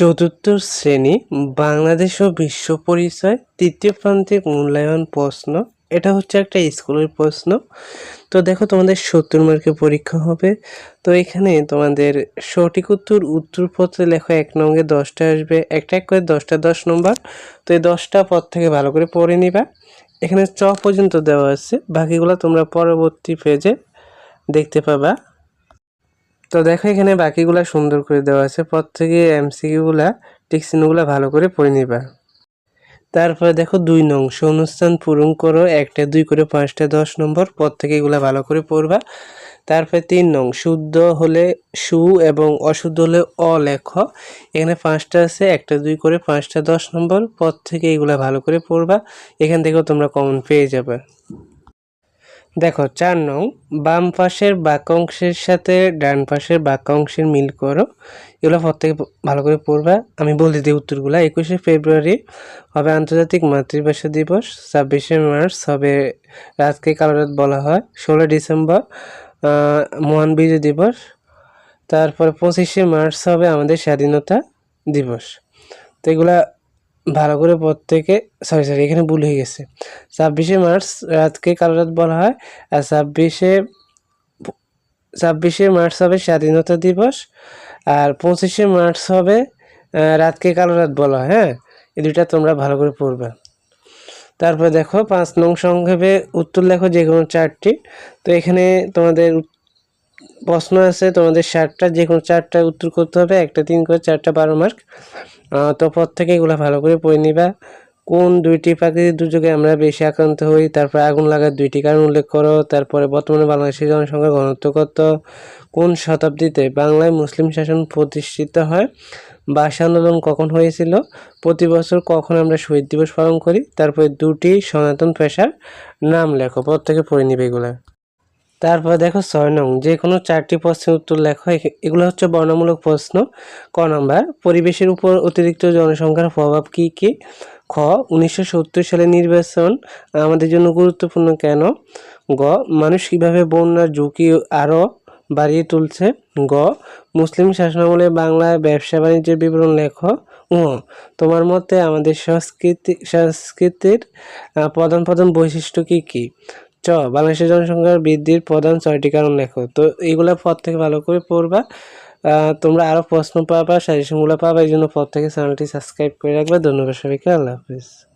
চতুর্থ শ্রেণি, বাংলাদেশ ও বিশ্ব পরিচয়, তৃতীয় প্রান্তিক মূল্যায়ন প্রশ্ন। এটা হচ্ছে একটা স্কুলের প্রশ্ন। তো দেখো তোমাদের সত্তর মার্কের পরীক্ষা হবে। তো এখানে তোমাদের সঠিক উত্তর, উত্তরপত্রে লেখো এক নম্বরে দশটা আসবে। একটা এক করে দশটা দশ নম্বর। তো এই দশটা পদ থেকে ভালো করে পড়ে নিবা। এখানে চ পর্যন্ত দেওয়া আছে। বাকিগুলো তোমরা পরবর্তী পেজে দেখতে পাবা। তো দেখো এখানে বাকিগুলা সুন্দর করে দেওয়া আছে। পর থেকে এমসিকিউগুলা, টিক চিহ্নগুলা ভালো করে পড়ে নিবা। তারপরে দেখো দুই নং অনুষ্ঠান পূরণ করো, একটা, দুই করে পাঁচটা, দশ নম্বর পর থেকে এগুলা ভালো করে পড়বা। তারপরে তিন নং, শুদ্ধ হলে সু এবং অশুদ্ধ হলে অ লেখ। এখানে পাঁচটা আছে, একটা, দুই করে পাঁচটা, দশ নম্বর পর থেকে এগুলা ভালো করে পড়বা। এখান থেকেও তোমরা কমন পেয়ে যাবে। দেখো, চার নং, বাম পাশের বাক্যাংশের সাথে ডান পাশের বাক্যাংশের মিল করো। এগুলো প্রত্যেকে ভালো করে পড়বা। আমি বলে দিই উত্তরগুলো। একুশে ফেব্রুয়ারি হবে আন্তর্জাতিক মাতৃভাষা দিবস। ছাব্বিশে মার্চ হবে রাজকে কালরাত বলা হয়। ষোলো ডিসেম্বর মহান বিজয় দিবস। তারপরে পঁচিশে মার্চ হবে আমাদের স্বাধীনতা দিবস। তো এগুলা ভালো করে প্রত্যেকে সরি সরি এখানে ভুল হয়ে গেছে। ছাব্বিশে মার্চ, রাতকে কালো রাত বলা হয়। আর ছাব্বিশে ছাব্বিশে মার্চ হবে স্বাধীনতা দিবস। আর পঁচিশে মার্চ হবে রাতকে কালো রাত বলা হয় হ্যাঁ? এই দুইটা তোমরা ভালো করে পড়বে। তারপর দেখো, পাঁচ নং সংক্ষেপে উত্তর লেখো যে কোনো চারটি। তো এখানে তোমাদের প্রশ্ন আছে, তোমাদের ষাটটা যে কোনো চারটা উত্তর করতে হবে, একটা তিন করে, চারটা বারো মার্ক তো পর থেকে এগুলো ভালো করে পড়ে নিবা। কোন দুইটি প্রাকৃতিক দুর্যোগে আমরা বেশি আক্রান্ত হই? তারপর আগুন লাগার দুইটি কারণ উল্লেখ করো। তারপরে বর্তমানে বাংলাদেশের জনসংখ্যার ঘনত্ব কত? কোন শতাব্দীতে বাংলায় মুসলিম শাসন প্রতিষ্ঠিত হয়? ভাষা আন্দোলন কখন হয়েছিল? প্রতি বছর কখন আমরা শহীদ দিবস পালন করি? তারপরে দুটি সনাতন পেশার নাম লেখো। পর থেকে পড়ে নিবে এগুলা। তারপর দেখো ছয় নং, যে কোনো চারটি প্রশ্নের উত্তর লেখো। এগুলো হচ্ছে বর্ণমূলক প্রশ্ন। ক নাম্বার, পরিবেশের উপর অতিরিক্ত জনসংখ্যার প্রভাব কি কি? খ, উনিশশো সত্তর সালে নির্বাচন, আমাদের জন্য গুরুত্বপূর্ণ কেন? গ, মানুষ কীভাবে বন্যার ঝুঁকি আরও বাড়িয়ে তুলছে? গ, মুসলিম শাসনামলে বাংলায় ব্যবসা বাণিজ্যের বিবরণ লেখ। ও তোমার মতে আমাদের সংস্কৃতি, সংস্কৃতির প্রধান প্রধান বৈশিষ্ট্য কি কি? চ, বাংলাদেশের জনসংখ্যার বৃদ্ধির প্রধান ছয়টি কারণ লেখো। তো এইগুলো পর থেকে ভালো করে পড়বা। তোমরা আরও প্রশ্ন পাবা, সাজেশনগুলো পাবা, এই জন্য পর থেকে চ্যানেলটি সাবস্ক্রাইব করে রাখবে। ধন্যবাদ সবাইকে, আল্লাহ হাফিজ।